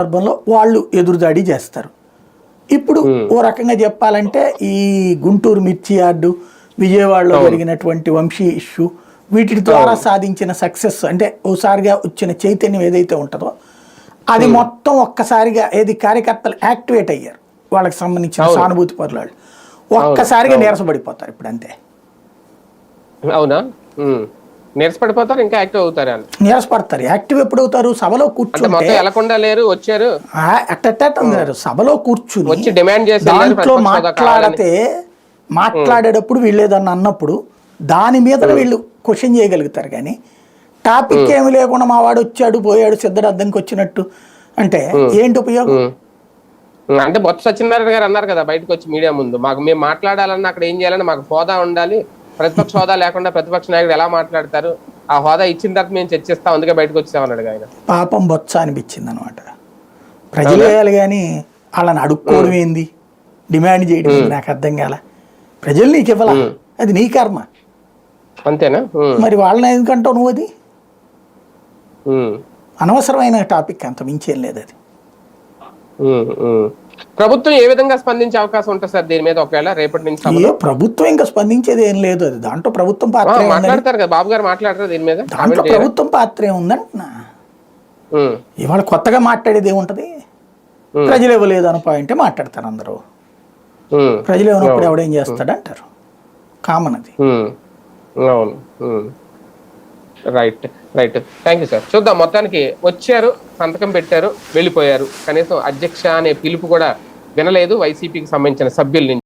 సందర్భంలో వాళ్ళు ఎదురుదాడి చేస్తారు. ఇప్పుడు ఓ రకంగా చెప్పాలంటే ఈ గుంటూరు మిర్చి యార్డు విజయవాడలో జరిగినటువంటి వంశీ ఇష్యూ వీటి ద్వారా సాధించిన సక్సెస్ అంటే ఓసారిగా వచ్చిన చైతన్యం ఏదైతే ఉంటుందో అది మొత్తం ఒక్కసారిగా ఏది కార్యకర్తలు యాక్టివేట్ అయ్యారు. వాళ్ళకి సంబంధించిన సానుభూతి పరులు ఒక్కసారిగా నీరసపడిపోతారు ఇప్పుడు అంతే అవునా. నీరసపడిపోతారు ఇంకా యాక్టివ్ అవుతారు నీరసపడతారు. యాక్టివ్ ఎప్పుడు అవుతారు సభలో కూర్చుంటే వెళ్ళకుండా లేరు వచ్చారు. అట్టట్ట ఉన్నారు సభలో కూర్చుని వచ్చి డిమాండ్ చేసి దాంట్లో మాట్లాడితే మాట్లాడేటప్పుడు వీళ్ళు ఏదన్నా అన్నప్పుడు దాని మీద వీళ్ళు క్వశ్చన్ చేయగలుగుతారు కానీ టాపిక్ ఏమి లేకుండా మా వాడు వచ్చాడు పోయాడు సిద్ధరార్థంకి వచ్చినట్టు అంటే ఏంటి ఉపయోగం? అంటే బొత్స సత్యనారాయణ గారు అన్నారు కదా బయటకు వచ్చి మీడియా ముందు. మాకు మేము మాట్లాడాలన్నా అక్కడ ఏం చేయాలని మాకు హోదా ఉండాలి. ప్రతిపక్ష హోదా లేకుండా ప్రతిపక్ష నాయకుడు ఎలా మాట్లాడతారు? ఆ హోదా ఇచ్చిన తర్వాత మేము చర్చిస్తాం అందుకే బయటకు వచ్చామన్నాడు ఆయన. పాపం బొత్స అనిపించింది అనమాట ప్రజలు వేయాలి కానీ వాళ్ళని అడుక్కోవడం ఏంది? డిమాండ్ చేయడం నాకు అర్థం కాల. ప్రజలు నీకు ఇవ్వాల? అది నీ కర్మ. అంతేనా? మరి వాళ్ళని ఎందుకంటావు నువ్వు అది? అనవసరమైన టాపిక్ అంత మించేం లేదు అది. ప్రభుత్వం ఏ విధంగా స్పందించే అవకాశం ఉంటుంది సార్ దీని మీద ఒకవేళ రేపటి నుంచి ఏ ప్రభుత్వం ఇంకా స్పందించేది ఏం లేదు. అది దాంట్లో ప్రభుత్వం పాత్ర మాట్లాడతారు కదా బాబు గారు మాట్లాడతారు దీని మీద. దాంట్లో ప్రభుత్వం పాత్ర ఏముందంటున్నా ఇవాళ కొత్తగా మాట్లాడేది ఏముంటది. ప్రజలు ఇవ్వలేదు అన్న పాయింటే మాట్లాడతారు అందరూ. ప్రజలు ఇవ్వనప్పుడు ఎవడేం చేస్తాడు అంటారు కామన్ అది. Right right thank you sir చూద్దాం మొత్తానికి వచ్చారు సంతకం పెట్టారు వెళ్ళిపోయారు. కనీసం అధ్యక్ష అనే పిలుపు కూడా వినలేదు వైసీపీకి సంబంధించిన సభ్యుల నుంచి.